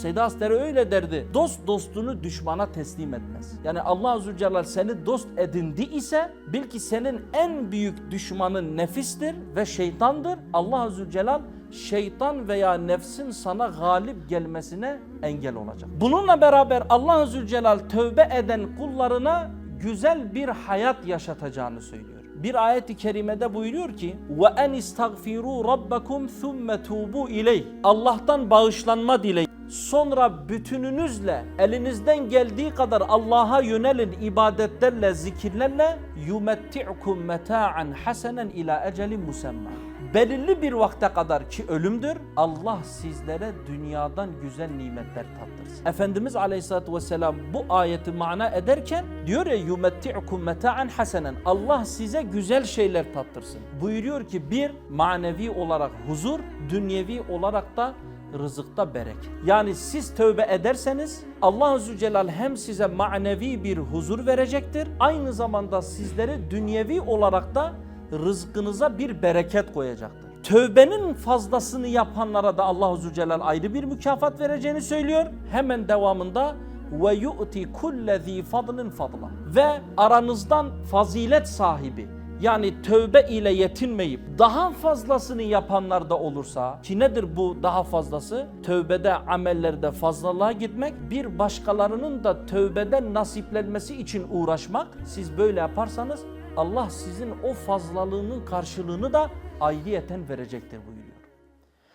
Seyyid Asteri öyle derdi. Dost dostunu düşmana teslim etmez. Yani Allah Azze Celle seni dost edindi ise bil ki senin en büyük düşmanın nefistir ve şeytandır. Allah Azze Celle şeytan veya nefsin sana galip gelmesine engel olacak. Bununla beraber Allah Azze Celle tövbe eden kullarına güzel bir hayat yaşatacağını söylüyor. Bir ayet-i kerimede buyuruyor ki ve en istagfiru rabbakum thumma tubu ileyh. Allah'tan bağışlanma dileyin. Sonra bütününüzle elinizden geldiği kadar Allah'a yönelin ibadetlerle, zikirlerle yumetti'kum meta'an hasenen ila ecelin musemma. Belirli bir vakte kadar ki ölümdür Allah sizlere dünyadan güzel nimetler tattırsın. Efendimiz Aleyhisselatü Vesselam bu ayeti mana ederken diyor ya yumetti'kum meta'an hasenen Allah size güzel şeyler tattırsın. Buyuruyor ki bir manevi olarak huzur, dünyevi olarak da rızıkta bereket. Yani siz tövbe ederseniz Allah Azze Celle hem size manevi bir huzur verecektir. Aynı zamanda sizleri dünyevi olarak da rızkınıza bir bereket koyacaktır. Tövbenin fazlasını yapanlara da Allah Azze Celle ayrı bir mükafat vereceğini söylüyor. Hemen devamında ve yu'ti kullezî fadlin fadla ve aranızdan fazilet sahibi yani tövbe ile yetinmeyip daha fazlasını yapanlar da olursa ki nedir bu daha fazlası? Tövbede amellerde fazlalığa gitmek bir başkalarının da tövbeden nasiplenmesi için uğraşmak. Siz böyle yaparsanız Allah sizin o fazlalığının karşılığını da ayrıyeten verecektir buyuruyor.